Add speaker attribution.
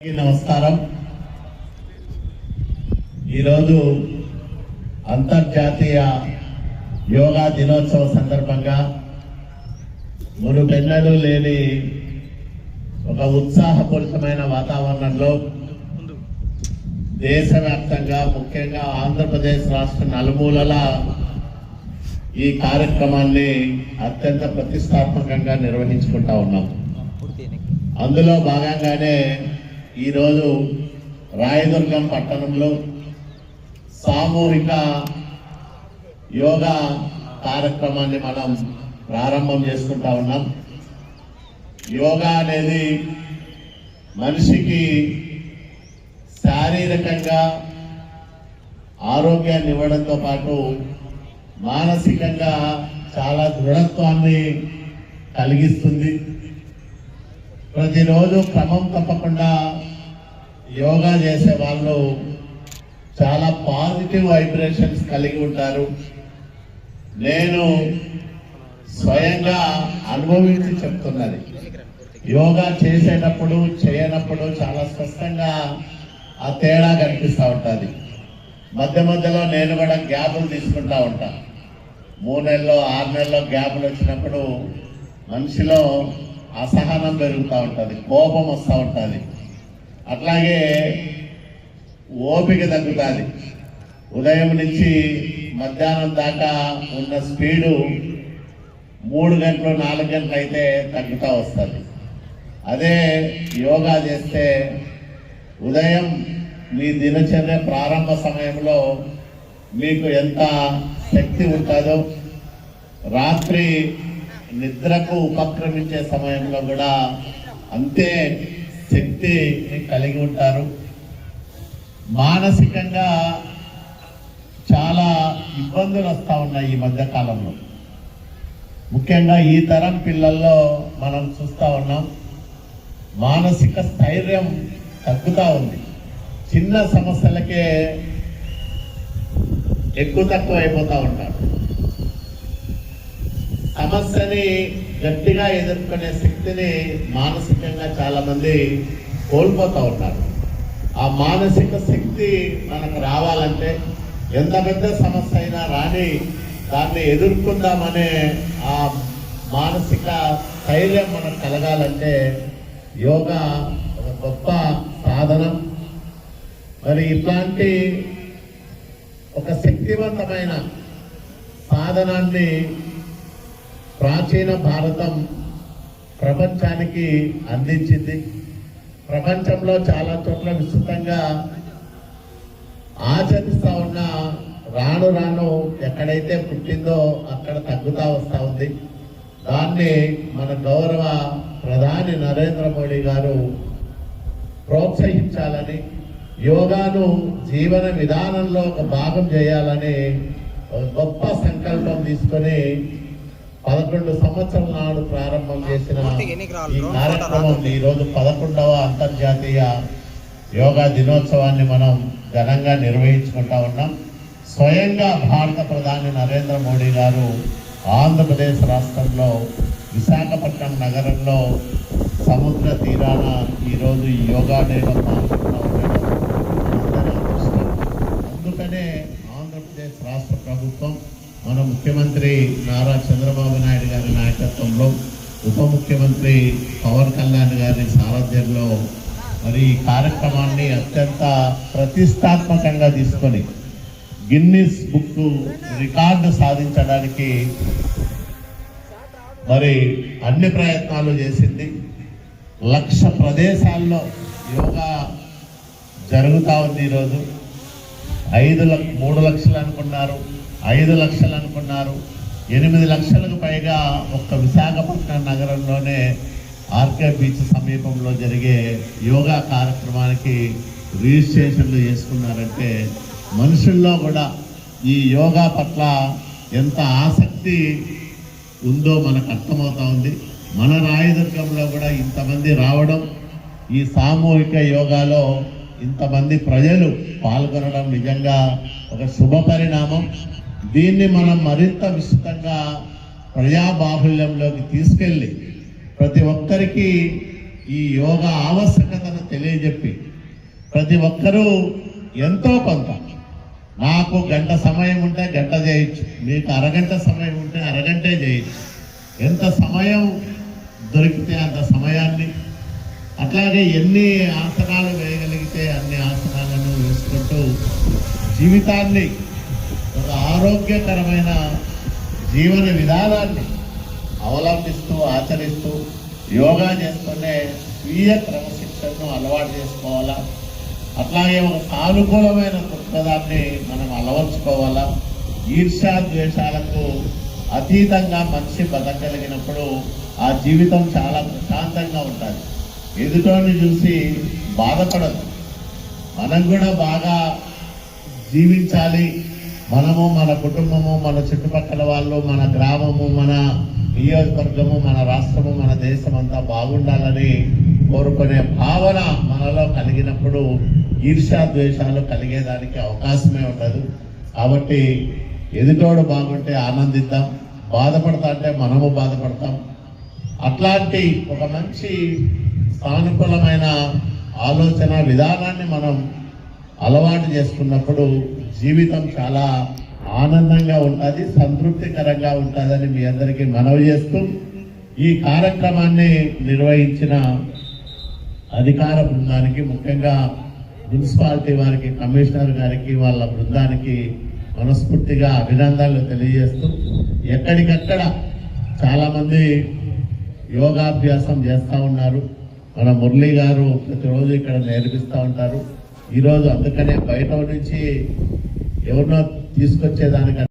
Speaker 1: నమస్కారం. ఈరోజు అంతర్జాతీయ యోగా దినోత్సవ సందర్భంగా మునుపెన్నడూ లేని ఒక ఉత్సాహపూరితమైన వాతావరణంలో దేశవ్యాప్తంగా ముఖ్యంగా ఆంధ్రప్రదేశ్ రాష్ట్ర నలుమూలల ఈ కార్యక్రమాన్ని అత్యంత ప్రతిష్టాత్మకంగా నిర్వహించుకుంటా ఉన్నాం. అందులో భాగంగానే ఈరోజు రాయదుర్గం పట్టణంలో సామూహిక యోగా కార్యక్రమాన్ని మనం ప్రారంభం చేసుకుంటా ఉన్నాం. యోగా అనేది మనిషికి శారీరకంగా ఆరోగ్యాన్ని ఇవ్వడంతో పాటు మానసికంగా చాలా దృఢత్వాన్ని కలిగిస్తుంది. ప్రతిరోజు క్రమం తప్పకుండా యోగా చేసే వాళ్ళు చాలా పాజిటివ్ వైబ్రేషన్స్ కలిగి ఉంటారు. నేను స్వయంగా అనుభవించి చెప్తున్నది. యోగా చేసేటప్పుడు చేయనప్పుడు చాలా స్పష్టంగా ఆ తేడా కనిపిస్తూ ఉంటుంది. మధ్య మధ్యలో నేను కూడా గ్యాపులు తీసుకుంటా ఉంటా. మూడు నెలల్లో ఆరు నెలల్లో గ్యాపులు వచ్చినప్పుడు మనిషిలో అసహనం పెరుగుతూ ఉంటుంది కోపం వస్తూ ఉంటుంది. అట్లాగే ఓపిక తగ్గుతుంది. ఉదయం నుంచి మధ్యాహ్నం దాకా ఉన్న స్పీడు మూడు గంటలు నాలుగు గంటలు అయితే తగ్గుతూ వస్తుంది. అదే యోగా చేస్తే ఉదయం మీ దినచర్య ప్రారంభ సమయంలో మీకు ఎంత శక్తి ఉంటుందో రాత్రి నిద్రకు ఉపక్రమించే సమయంలో కూడా అంతే శక్తి కలిగి ఉంటారు. మానసికంగా చాలా ఇబ్బందులు వస్తూ ఉన్నాయి ఈ మధ్యకాలంలో ముఖ్యంగా ఈ తరం పిల్లల్లో మనం చూస్తూ ఉన్నాం మానసిక స్థైర్యం తగ్గుతూ ఉంది. చిన్న సమస్యలకే ఎక్కువ తక్కువ అయిపోతూ ఉంటారు. సమస్యని గట్టిగా ఎదుర్కొనే శక్తిని మానసికంగా చాలామంది కోల్పోతూ ఉన్నారు. ఆ మానసిక శక్తి మనకు రావాలంటే ఎంత పెద్ద సమస్య అయినా రాని దాన్ని ఎదుర్కొందామనే ఆ మానసిక ధైర్యం మనకు కలగాలంటే యోగా ఒక గొప్ప సాధనం. మరి ఇట్లాంటి ఒక శక్తివంతమైన సాధనాన్ని ప్రాచీన భారతం ప్రపంచానికి అందించింది. ప్రపంచంలో చాలా చోట్ల విస్తృతంగా ఆచరిస్తూ ఉన్న రాను రాను ఎక్కడైతే పుట్టిందో అక్కడ తగ్గుతూ వస్తూ ఉంది. దాన్ని మన గౌరవ ప్రధాని నరేంద్ర మోడీ గారు ప్రోత్సహించాలని యోగాను జీవన విధానంలో ఒక భాగం చేయాలని గొప్ప సంకల్పం తీసుకొని పదకొండు సంవత్సరాల నాడు ప్రారంభం చేసిన ఈ కార్యక్రమం ఈ రోజు పదకొండవ అంతర్జాతీయ యోగా దినోత్సవాన్ని మనం ఘనంగా నిర్వహించుకుంటా ఉన్నాం. స్వయంగా భారత ప్రధాని నరేంద్ర మోడీ గారు ఆంధ్రప్రదేశ్ రాష్ట్రంలో విశాఖపట్నం నగరంలో సముద్ర తీరాన ఈరోజు ఈ యోగా డేలో పాల్గొంటా ఉండడం. అందుకనే ఆంధ్రప్రదేశ్ రాష్ట్ర ప్రభుత్వం మన ముఖ్యమంత్రి నారా చంద్రబాబు నాయుడు గారి నాయకత్వంలో ఉప ముఖ్యమంత్రి పవన్ కళ్యాణ్ గారి సారథ్యంలో మరి ఈ కార్యక్రమాన్ని అత్యంత ప్రతిష్టాత్మకంగా తీసుకొని గిన్నిస్ బుక్ రికార్డు సాధించడానికి మరి అన్ని ప్రయత్నాలు చేసింది. లక్ష ప్రదేశాల్లో యోగా జరుగుతూ ఉంది ఈరోజు. ఐదు లక్ష మూడు లక్షలు అనుకున్నారు. ఐదు లక్షలు అనుకున్నారు. ఎనిమిది లక్షలకు పైగా ఒక్క విశాఖపట్నం నగరంలోనే ఆర్కే బీచ్ సమీపంలో జరిగే యోగా కార్యక్రమానికి రిజిస్ట్రేషన్లు చేసుకున్నారంటే మనుషుల్లో కూడా ఈ యోగా పట్ల ఎంత ఆసక్తి ఉందో మనకు అర్థమవుతా ఉంది. మన రాయదుర్గంలో కూడా ఇంతమంది రావడం ఈ సామూహిక యోగాలో ఇంతమంది ప్రజలు పాల్గొనడం నిజంగా ఒక శుభ పరిణామం దీన్ని మనం మరింత విస్తృతంగా ప్రజాబాహుళ్యంలోకి తీసుకెళ్ళి ప్రతి ఒక్కరికి ఈ యోగా ఆవశ్యకతను తెలియజెప్పి ప్రతి ఒక్కరూ ఎంతో కొంత నాకు గంట సమయం ఉంటే గంట చేయొచ్చు మీకు అరగంట సమయం ఉంటే అరగంటే చేయొచ్చు. ఎంత సమయం దొరికితే అంత సమయాన్ని అట్లాగే ఎన్ని ఆసనాలు వేయగలిగితే అన్ని ఆసనాలను వేసుకుంటూ జీవితాన్ని ఆరోగ్యకరమైన జీవన విధానాన్ని అవలంబిస్తూ ఆచరిస్తూ యోగా చేసుకునే స్వీయ క్రమశిక్షణను అలవాటు చేసుకోవాలా? అట్లాగే ఒక సానుకూలమైన దృక్పథాన్ని మనం అలవర్చుకోవాలా? ఈర్ష్యా ద్వేషాలకు అతీతంగా మనిషి బతకగలిగినప్పుడు ఆ జీవితం చాలా ప్రశాంతంగా ఉంటుంది. ఎదుటోని చూసి బాధపడదు. మనం కూడా బాగా జీవించాలి. మనము మన కుటుంబము మన చుట్టుపక్కల వాళ్ళు మన గ్రామము మన నియోజకవర్గము మన రాష్ట్రము మన దేశం అంతా బాగుండాలని కోరుకునే భావన మనలో కలిగినప్పుడు ఈర్ష్యా ద్వేషాలు కలిగేదానికి అవకాశమే ఉండదు. కాబట్టి ఎదుటోడు బాగుంటే ఆనందిద్దాం. బాధపడతా అంటే మనము బాధపడతాం. అట్లాంటి ఒక మంచి సానుకూలమైన ఆలోచన విధానాన్ని మనం అలవాటు చేసుకున్నప్పుడు జీవితం చాలా ఆనందంగా ఉంటుంది సంతృప్తికరంగా ఉంటుందని మీ అందరికీ మనవి చేస్తూ ఈ కార్యక్రమాన్ని నిర్వహించిన అధికార బృందానికి ముఖ్యంగా మున్సిపాలిటీ వారికి కమిషనర్ గారికి వాళ్ళ బృందానికి మనస్ఫూర్తిగా అభినందనలు తెలియజేస్తూ ఎక్కడికక్కడ చాలామంది యోగాభ్యాసం చేస్తూ ఉన్నారు. మన మురళి గారు ప్రతిరోజు ఇక్కడ నేర్పిస్తూ ఉంటారు. ఈరోజు అందుకనే బయట నుంచి ఎవరినో తీసుకొచ్చేదానికన్నా